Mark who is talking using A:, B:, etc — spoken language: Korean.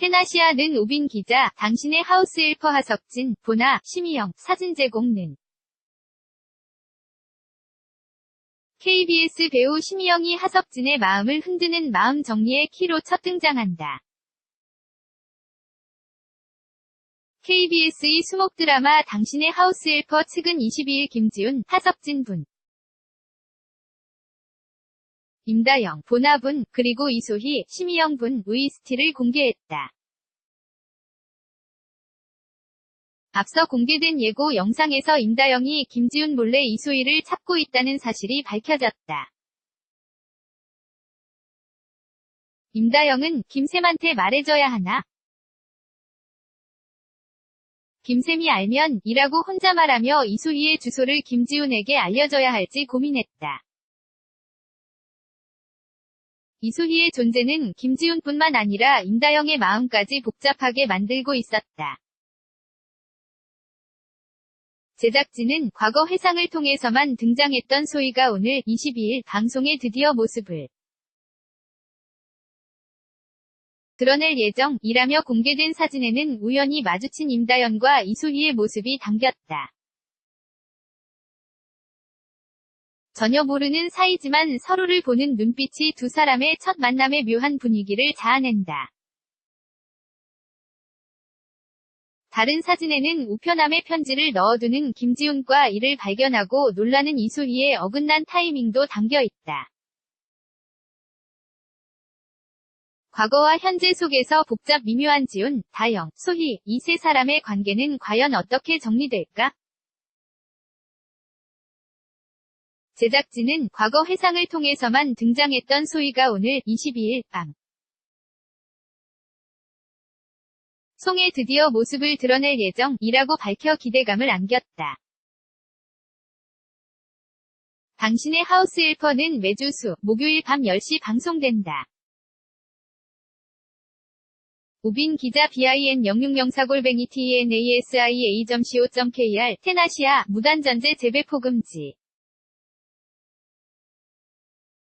A: 테나시아는 우빈 기자, 당신의 하우스 헬퍼 하석진, 보나, 심희영, 사진 제공는 KBS 배우 심희영이 하석진의 마음을 흔드는 마음 정리의 키로 첫 등장한다. KBS의 수목 드라마 당신의 하우스 헬퍼 측은 22일 김지훈, 하석진 분, 임다영, 보나분, 그리고 이소희, 심희영 분, 의스티를 공개했다. 앞서 공개된 예고 영상에서 임다영이 김지훈 몰래 이소희를 찾고 있다는 사실이 밝혀졌다. 임다영은 김샘한테 말해줘야 하나? 김샘이 알면 이라고 혼자 말하며 이소희의 주소를 김지훈에게 알려줘야 할지 고민했다. 이소희의 존재는 김지훈뿐만 아니라 임다영의 마음까지 복잡하게 만들고 있었다. 제작진은 과거 회상을 통해서만 등장했던 소희가 오늘 22일 방송에 드디어 모습을 드러낼 예정이라며 공개된 사진에는 우연히 마주친 임다연과 이소희의 모습이 담겼다. 전혀 모르는 사이지만 서로를 보는 눈빛이 두 사람의 첫 만남의 묘한 분위기를 자아낸다. 다른 사진에는 우편함에 편지를 넣어두는 김지훈과 이를 발견하고 놀라는 이소희의 어긋난 타이밍도 담겨 있다. 과거와 현재 속에서 복잡 미묘한 지훈, 다영, 소희, 이 세 사람의 관계는 과연 어떻게 정리될까? 제작진은 과거 회상을 통해서만 등장했던 소희가 오늘 22일 밤 송에 드디어 모습을 드러낼 예정이라고 밝혀 기대감을 안겼다. 당신의 하우스 일퍼는 매주 수, 목요일 밤 10시 방송된다. 우빈 기자 BIN 06004골뱅이 TNASIA.co.kr 테나시아 무단전제 재배포 금지